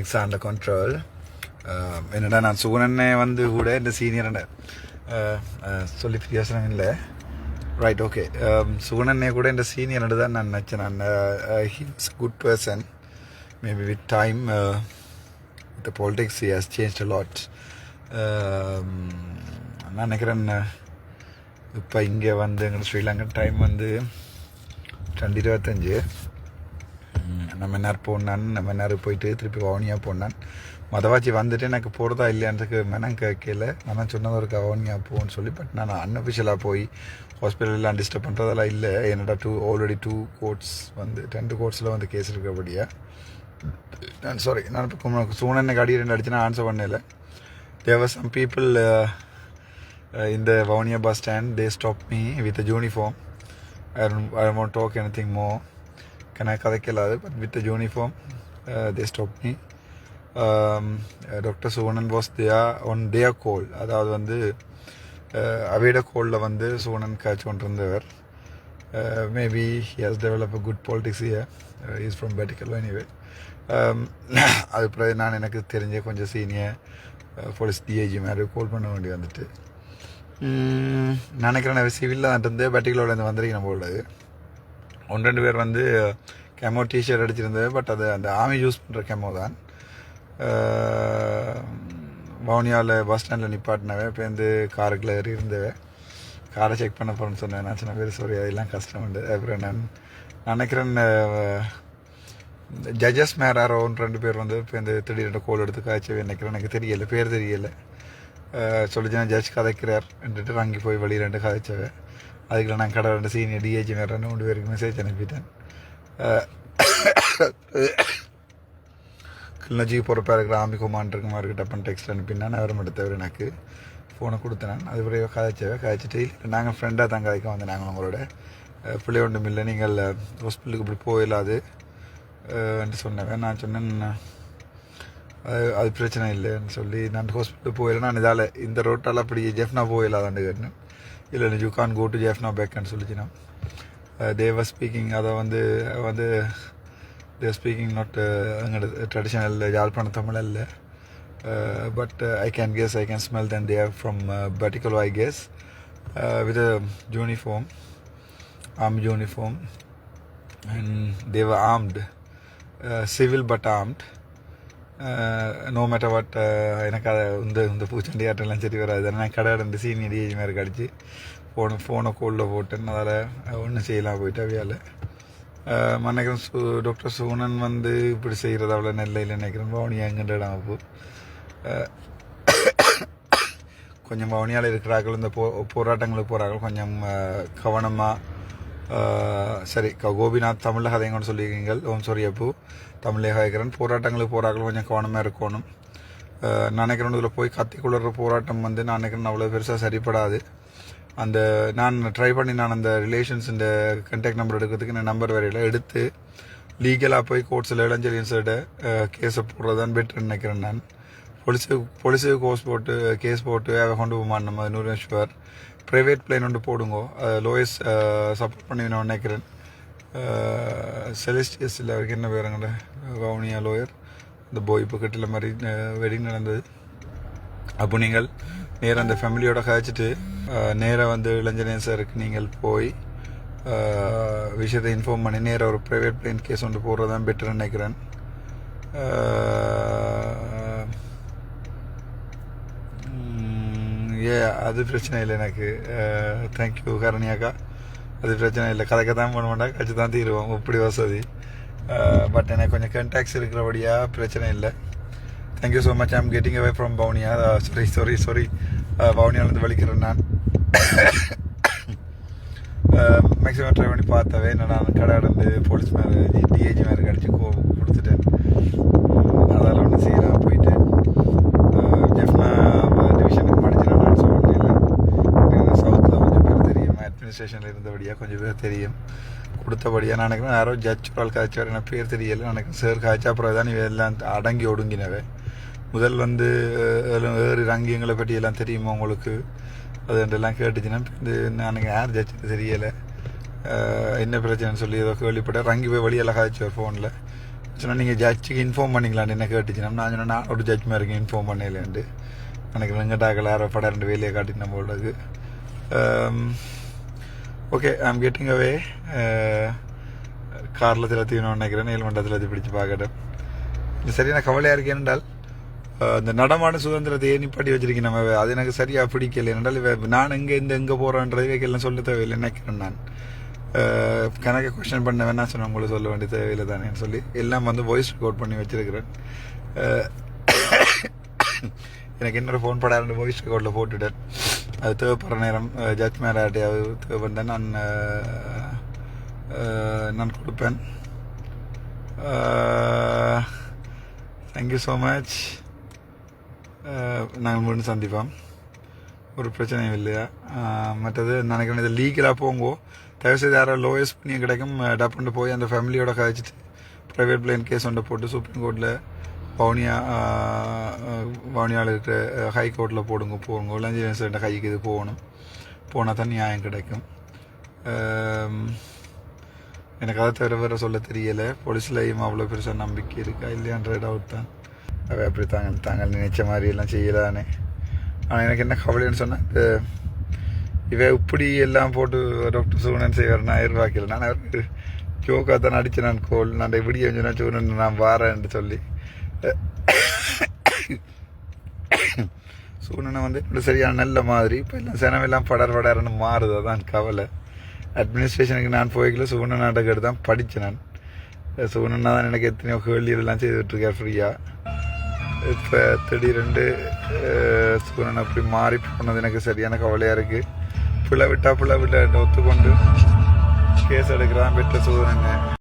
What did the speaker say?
It's under control என்னடா நான் சுகுணனை வந்து கூட இந்த சீனியர்ட சொல்லி பிரயோசனம் இல்லை. ரைட் ஓகே சுகுணனே கூட இந்த சீனியர்டு தான் நான் நினச்சேன் நான் he's good person maybe with time the politics has change lot நான் நினைக்கிறேன் இப்போ இங்கே வந்து எங்கள் ஸ்ரீலங்கா டைம் வந்து ரெண்டு இருபத்தஞ்சு. நம்ம நேரம் போனான் நம்ம நேரம் போயிட்டு திருப்பி வவுனியா போனான். மதவாச்சி வந்துட்டு எனக்கு போகிறதா இல்லையான்றதுக்கு மனம் கேட்கல. மனம் சொன்னது ஒரு வவுனியா போன்னு சொல்லி பட் நான் அன்அஃபிஷியலாக போய் ஹாஸ்பிட்டலெலாம் டிஸ்டர்ப் பண்ணுறதெல்லாம் இல்லை. என்னோட டூ ஆல்ரெடி டூ கோர்ட்ஸ் வந்து ரெண்டு கோர்ட்ஸில் வந்து கேஸ் இருக்கிறபடியா? நான் சாரி நான் இப்போ சூனனை கடி ரெண்டு அடிச்சு நான் ஆன்சர் பண்ணல தேவர் சம் பீப்புள் இந்த Vavuniya bus stand they stop me with a uniform I I talk anything more to talk anything more. Can I கதைக்கலாது but with the uniform, uh, they stopped me. Um, uh, Dr. அதாவது வந்து uh, கோலில் வந்து சுவனன் காய்ச்சி கொண்டிருந்தவர் maybe has develop a good politics year is from பேட்டிக்கல் anyway அது பிறகு நான் எனக்கு தெரிஞ்ச கொஞ்சம் சீனியர் போலீஸ் டிஐஜி மாதிரி கோல் பண்ண வேண்டி வந்துட்டு நினைக்கிறேன் சிவிலில் இருந்து பேட்டிக்கலோட இருந்து வந்திருக்கேன் போல ஒன்று ரெண்டு பேர் வந்து கெமோ டிஷர்ட் அடிச்சிருந்தது பட் அது அந்த ஆமி யூஸ் பண்ணுற கெமோ தான். வவுனியாவில் பஸ் ஸ்டாண்டில் நிப்பாட்டினவே இப்போ வந்து காருக்குள்ள ஏறி இருந்தவே காரை செக் பண்ண போகிறேன்னு சொன்னேன். நான் சின்ன பேர் சாரி அதெல்லாம் கஷ்டம் உண்டு. அப்புறம் நான் நினைக்கிறேன் ஜட்ஜஸ் மேராரோன்னு ரெண்டு பேர் வந்து இப்போ இந்த திடீர்னு கோல் எடுத்து காய்ச்சவே நினைக்கிறேன். எனக்கு தெரியலை பேர் தெரியலை. சொல்லிச்சுன்னா ஜட்ஜ் கதைக்கிறார் என்றுட்டு வாங்கி போய் வழி ரெண்டு கதைச்சவ. அதுக்குள்ள நான் கடை ரெண்டு சீனியர் டிஏஜி மேலே ரெண்டு மூணு பேருக்கு மெசேஜ் அனுப்பிட்டேன். கிளிநொச்சிக்கு பொறுப்பாக இருக்கிற ஆமி குமான் இருக்க மாதிரி டப்பன் டெக்ஸ்ட் அனுப்பினான் நான் எடுத்தவர் எனக்கு. ஃபோனை கொடுத்தேன் நான். அது பிறகு கதைச்சவ கதைச்சிட்டு நாங்கள் ஃப்ரெண்டாக தான் கதைக்க வந்தேன் நாங்கள் உங்களோட. பிள்ளை ஒன்றும் இல்லை நீங்கள் ஹாஸ்பிட்டலுக்கு இப்படி போயிடலாது சொன்னேன் நான் சொன்னேன் அது அது பிரச்சனை இல்லைன்னு சொல்லி நான் ஹாஸ்பிட்டல் போயிடல நான் இதால் இந்த ரோட்டால் அப்படி ஜெஃப்னா போயிடலாதான்னு கேட்டேன். இல்லை you can go to Jaffna பேக்குன்னு சொல்லிச்சுன்னா தேவா ஸ்பீக்கிங் அதை வந்து வந்து தேவ் ஸ்பீக்கிங் நாட் எங்களோட ட்ரெடிஷனல் யாழ்ப்பாண தமிழ் இல்லை but I can guess I can smell than there from particular I guess with uniform arm uniform and they were civil but armed. No matter what எனக்கு அதை இந்த இந்த பூச்சண்டி ஆட்டெல்லாம் சரி வராது. நான் கடை ரெண்டு சீனியர் ஏஜ் மாதிரி கடிச்சு ஃபோனு ஃபோனை கோலில் போட்டேன் அதால் ஒன்றும் செய்யலாம் போயிட்டு அவையால். மன்னிக்கிறேன் சு டாக்டர் சூனன் வந்து இப்படி செய்கிறது அவ்வளோ நெல்லையில் நினைக்கிறேன். பவனியா எங்கிட்ட இடம் அப்போ கொஞ்சம் வவுனியால் இருக்கிறார்கள் இந்த போ போராட்டங்களுக்கு போகிறார்கள் கொஞ்சம் கவனமாக சரி க- கோபிநாத் தமிழில் கதைங்கன்னு சொல்லியிருக்கீங்கள் ஓம் சாரி அப்பு தமிழே கதைக்கிறேன் போராட்டங்களுக்கு போராட்டம் கொஞ்சம் கவனமாக இருக்கணும். நான் நினைக்கிறேன் இதில் போய் கத்திக்குள்ள போராட்டம் வந்து நான் நினைக்கிறேன் அவ்வளோ பெருசாக சரிப்படாது. அந்த நான் ட்ரை பண்ணி நான் அந்த ரிலேஷன்ஸ் இந்த கண்டாக்ட் நம்பர் எடுக்கிறதுக்கு நான் நம்பர் வரையில் எடுத்து லீகலாக போய் கோர்ட்ஸில் இளஞ்சலியன்ஸோட கேஸை போடுறது தான் பெட்டர் நினைக்கிறேன் நான். போலீஸு போலீஸு கோர்ஸ் போட்டு கேஸ் போட்டு அதை கொண்டு போமான் நம்ம நூறு ப்ரைவேட் பிளேன் ஒன்று போடுங்க. லோயஸ் சப்போர்ட் பண்ணி நான் நினைக்கிறேன். செலிஸ்டியஸில் அவருக்கு என்ன பேருங்கட வவுனியா லோயர் இந்த போய் இப்போ கட்டில மாதிரி வெட்டிங் நடந்தது. அப்போ நீங்கள் நேராக அந்த ஃபேமிலியோட கழிச்சிட்டு நேராக வந்து இளைஞரன் சாருக்கு நீங்கள் போய் விஷயத்தை இன்ஃபார்ம் பண்ணி நேராக ஒரு ப்ரைவேட் பிளேன் கேஸ் ஒன்று போடுறது தான் பெட்டர்னு நினைக்கிறேன் அஹ், ம், ஏ அது பிரச்சனை இல்லை எனக்கு. தேங்க்யூ கரணியாக்கா. அது பிரச்சனை இல்லை. கதைக்க தான் பண்ண மாட்டா கட்சி தான் தீருவோம். இப்படி வசதி பட் எனக்கு கொஞ்சம் கண்டாக்ட்ஸ் இருக்கிறபடியாக பிரச்சனை இல்லை. Thank you so much I'm getting away from Vavuniya sorry sorry sorry பவுனியாலேருந்து வலிக்கிறேன் நான். மேக்ஸிமம் ட்ரை பண்ணி பார்த்தவே நான் கடை இருந்து போலீஸ் மேலே டிஏஜி மேலே கடிச்சு கொடுத்துட்டேன் உம், அதெல்லாம் ஒன்று செய்யலாம் போயிட்டு ஜெஃப்னா டிவிஷனுக்கு படிச்சிடலாம் நான் சொல்ல இல்லை சவுத்தில் கொஞ்சம் பேர் ஸ்டேஷனில் இருந்தபடியாக கொஞ்சம் பேர் தெரியும். கொடுத்தபடியாக நான் நினைக்கிறேன் யாரோ ஜட்ஜ் பால் காய்ச்சார் எனக்கு பேர் தெரியலை. எனக்கு சார் காய்ச்சா அப்புறம் தான் எல்லாம் அடங்கி ஒடுங்கினவே. முதல் வந்து அஹ், வேறு ரங்கியங்களை பற்றி எல்லாம் தெரியுமா உங்களுக்கு? அதுன்றெல்லாம் கேட்டுச்சுன்னா இது நான் எனக்கு யார் ஜட்ஜ் தெரியலை. என்ன பிரச்சனைன்னு சொல்லி ஏதோ கேள்விப்பட்டேன். ரங்கி போய் வழியெல்லாம் காய்ச்சார் ஃபோனில் சொன்னால் நீங்கள் ஜட்ஜுக்கு இன்ஃபார்ம் பண்ணிக்கலான்னு என்ன கேட்டுச்சுன்னா நான் சொன்னேன் நான் ஒரு ஜட்ஜ் மாதிரி இன்ஃபார்ம் பண்ணலேன்ட்டு எனக்கு வெங்கடாக்கள் யாரோ படம் ரெண்டு வேலையை காட்டின போலக்கு ஓகே ஆம் கெட்டிங் அவே காரில் சில தீவனம் நினைக்கிறேன். நீலமண்டலத்தில் பிடிச்சு பார்க்கட்டும். இது சரியான கவலையாக இருக்கு என்றால் இந்த நடமான சுதந்திரத்தை ஏன் நிப்பாட்டி வச்சிருக்கேன் நம்ம? அது எனக்கு சரியாக பிடிக்கல. என்றால் நான் எங்கே இந்த எங்கே போகிறோன்றது இவைக்கெல்லாம் சொல்ல தேவையில்லை நினைக்கிறேன் நான். கணக்கை கணக்கு கொஸ்டின் பண்ண வேணா சொன்ன உங்களுக்கு சொல்ல வேண்டிய தேவையில்லை தானே சொல்லி எல்லாம் வந்து வாய்ஸ் ரெக்கார்ட் பண்ணி வச்சிருக்கிறேன். எனக்கு இன்னொரு ஃபோன் படம் ரெண்டு வாய்ஸ் ரெக்கார்டில் போட்டுட்டேன். அது தேவைப்படுற நேரம் ஜட்ஜ் மேலாட்டையாவது தேவைப்பட்டால் நான் நான் கொடுப்பேன். தேங்க்யூ ஸோ மச் நாங்கள் மீண்டும் சந்திப்போம். ஒரு பிரச்சனையும் இல்லையா? மற்றது நினைக்கிறேன் இது லீகலாக போங்கோ. தயவுசெய்து யாரோ லோயஸ்ட் பண்ணியும் கிடைக்கும் டப்புண்டு போய் அந்த ஃபேமிலியோட கழிச்சிட்டு ப்ரைவேட் பிளேன் கேஸ் ஒன்று போட்டு சுப்ரீம் கோர்ட்டில் வவுனியா வவுனியாவில் இருக்கிற ஹை கோர்ட்டில் போடுங்க போங்க லஞ்சன்ஸ் கைக்கு இது போகணும். போனால் தான் நியாயம் கிடைக்கும். எனக்கு அதை தவிர வேறு சொல்ல தெரியலை. போலீஸ்லையும் அவ்வளோ பெருசாக நம்பிக்கை இருக்கா இல்லையான்ற டவுட் தான். அவை அப்படி தாங்கள் தாங்கள் நினைச்ச மாதிரி எல்லாம் செய்யலானே ஆனால் எனக்கு என்ன கவலைன்னு சொன்னால் இவன் இப்படி எல்லாம் போட்டு டாக்டர் சூனன் செய்வார் நான் எதிர்பார்க்கல. நான் அவருக்கு ஜோக்காக தான் அடித்தேன் நான் கோல் நான் இப்படி சொன்னா சூனன் நான் வாரேன்ட்டு சொல்லி. சூழ்நிலை வந்து சரியான நல்ல மாதிரி இப்போ எல்லாம் செனவெல்லாம் படர் படர்னு மாறுது அதான் கவலை. அட்மினிஸ்ட்ரேஷனுக்கு நான் போய்க்கல சூன நாடகம் தான் படித்தேன் நான். சூனன்னா தான் எனக்கு எத்தனையோ கேள்வியெல்லாம் செய்துட்ருக்கேன் ஃப்ரீயாக இப்போ திடீரெண்டு சூனன் அப்படி மாறி போனது எனக்கு சரியான கவலையாக இருக்குது பிள்ளை விட்டா பிள்ளை விட்டா ஒத்துக்கொண்டு கேஸ் எடுக்கிறான் பெற்ற சூதனன்னு